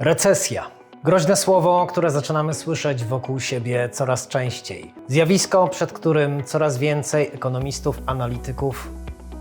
Recesja. Groźne słowo, które zaczynamy słyszeć wokół siebie coraz częściej. Zjawisko, przed którym coraz więcej ekonomistów, analityków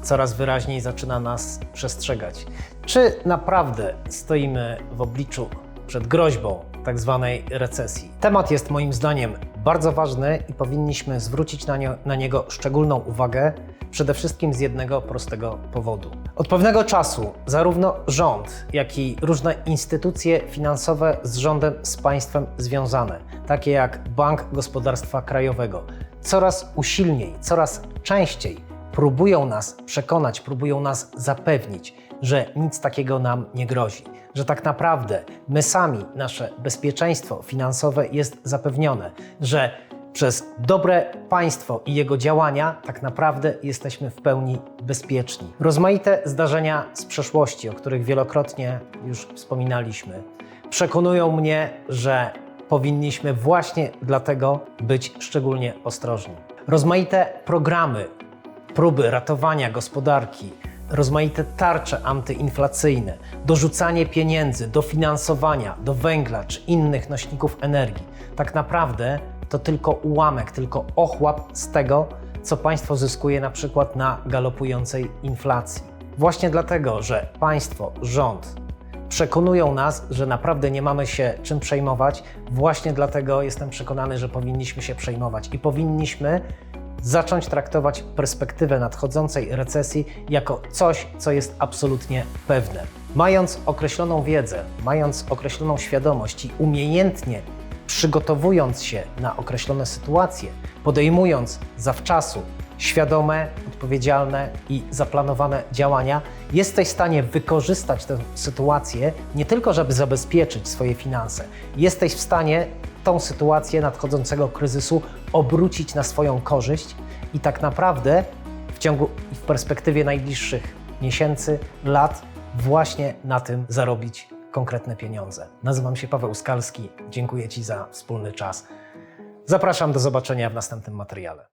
coraz wyraźniej zaczyna nas przestrzegać. Czy naprawdę stoimy w obliczu przed groźbą tak zwanej recesji? Temat jest moim zdaniem bardzo ważny i powinniśmy zwrócić na, nie, na niego szczególną uwagę, przede wszystkim z jednego prostego powodu. Od pewnego czasu zarówno rząd, jak i różne instytucje finansowe z rządem, z państwem związane, takie jak Bank Gospodarstwa Krajowego, coraz usilniej, coraz częściej próbują nas przekonać, próbują nas zapewnić, że nic takiego nam nie grozi, że tak naprawdę my sami, nasze bezpieczeństwo finansowe jest zapewnione, że przez dobre państwo i jego działania tak naprawdę jesteśmy w pełni bezpieczni. Rozmaite zdarzenia z przeszłości, o których wielokrotnie już wspominaliśmy, przekonują mnie, że powinniśmy właśnie dlatego być szczególnie ostrożni. Rozmaite programy, próby ratowania gospodarki, rozmaite tarcze antyinflacyjne, dorzucanie pieniędzy, dofinansowania do węgla czy innych nośników energii, tak naprawdę to tylko ułamek, tylko ochłap z tego, co państwo zyskuje na przykład na galopującej inflacji. Właśnie dlatego, że państwo, rząd przekonują nas, że naprawdę nie mamy się czym przejmować, właśnie dlatego jestem przekonany, że powinniśmy się przejmować i powinniśmy zacząć traktować perspektywę nadchodzącej recesji jako coś, co jest absolutnie pewne. Mając określoną wiedzę, mając określoną świadomość i umiejętnie przygotowując się na określone sytuacje, podejmując zawczasu świadome, odpowiedzialne i zaplanowane działania, jesteś w stanie wykorzystać tę sytuację nie tylko, żeby zabezpieczyć swoje finanse, jesteś w stanie tą sytuację nadchodzącego kryzysu obrócić na swoją korzyść i tak naprawdę w ciągu i w perspektywie najbliższych miesięcy, lat właśnie na tym zarobić konkretne pieniądze. Nazywam się Paweł Skalski. Dziękuję Ci za wspólny czas. Zapraszam do zobaczenia w następnym materiale.